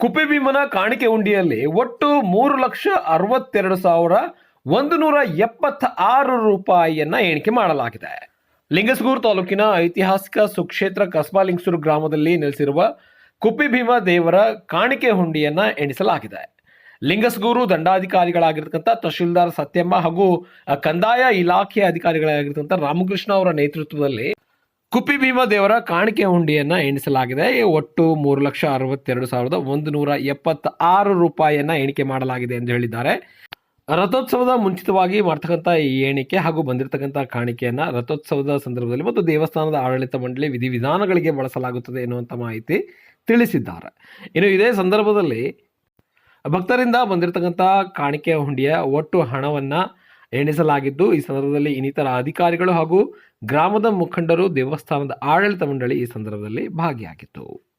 ಕುಪಿಭೀಮನ ಕಾಣಿಕೆ ಹುಂಡಿಯಲ್ಲಿ ಒಟ್ಟು ಮೂರು ಲಕ್ಷ ಅರವತ್ತೆರಡು ಸಾವಿರ ಒಂದು ನೂರ ಎಪ್ಪತ್ತ ಆರು ರೂಪಾಯಿಯನ್ನ ಎಣಿಕೆ ಮಾಡಲಾಗಿದೆ. ಲಿಂಗಸಗೂರು ತಾಲೂಕಿನ ಐತಿಹಾಸಿಕ ಸುಕ್ಷೇತ್ರ ಕಸ್ಬಾ ಲಿಂಗಸೂರು ಗ್ರಾಮದಲ್ಲಿ ನೆಲೆಸಿರುವ ಕುಪಿಭೀಮ ದೇವರ ಕಾಣಿಕೆ ಹುಂಡಿಯನ್ನ ಎಣಿಸಲಾಗಿದೆ. ಲಿಂಗಸಗೂರು ದಂಡಾಧಿಕಾರಿಗಳಾಗಿರ್ತಕ್ಕಂಥ ತಹಶೀಲ್ದಾರ್ ಸತ್ಯಮ್ಮ ಹಾಗೂ ಕಂದಾಯ ಇಲಾಖೆ ಅಧಿಕಾರಿಗಳಾಗಿರ್ತಕ್ಕಂಥ ರಾಮಕೃಷ್ಣ ಅವರ ನೇತೃತ್ವದಲ್ಲಿ ಕುಪ್ಪಿ ಭೀಮ ದೇವರ ಕಾಣಿಕೆ ಹುಂಡಿಯನ್ನ ಎಣಿಸಲಾಗಿದೆ. ಒಟ್ಟು ಮೂರು ಲಕ್ಷ ಅರವತ್ತೆರಡು ಸಾವಿರದ ಒಂದು ನೂರ ಎಪ್ಪತ್ತ ಆರು ರೂಪಾಯಿಯನ್ನ ಎಣಿಕೆ ಮಾಡಲಾಗಿದೆ ಎಂದು ಹೇಳಿದ್ದಾರೆ. ರಥೋತ್ಸವದ ಮುಂಚಿತವಾಗಿ ಮಾಡ್ತಕ್ಕಂಥ ಈ ಎಣಿಕೆ ಹಾಗೂ ಬಂದಿರತಕ್ಕಂಥ ಕಾಣಿಕೆಯನ್ನ ರಥೋತ್ಸವದ ಸಂದರ್ಭದಲ್ಲಿ ಮತ್ತು ದೇವಸ್ಥಾನದ ಆಡಳಿತ ಮಂಡಳಿ ವಿಧಿವಿಧಾನಗಳಿಗೆ ಬಳಸಲಾಗುತ್ತದೆ ಎನ್ನುವಂಥ ಮಾಹಿತಿ ತಿಳಿಸಿದ್ದಾರೆ. ಇನ್ನು ಇದೇ ಸಂದರ್ಭದಲ್ಲಿ ಭಕ್ತರಿಂದ ಬಂದಿರತಕ್ಕಂಥ ಕಾಣಿಕೆ ಹುಂಡಿಯ ಒಟ್ಟು ಹಣವನ್ನ ಎಣಿಸಲಾಗಿದ್ದು ಈ ಸಂದರ್ಭದಲ್ಲಿ ಇನ್ನಿತರ ಅಧಿಕಾರಿಗಳು ಹಾಗೂ ಗ್ರಾಮದ ಮುಖಂಡರು ದೇವಸ್ಥಾನದ ಆಡಳಿತ ಮಂಡಳಿ ಈ ಸಂದರ್ಭದಲ್ಲಿ ಭಾಗಿಯಾಗಿತ್ತು.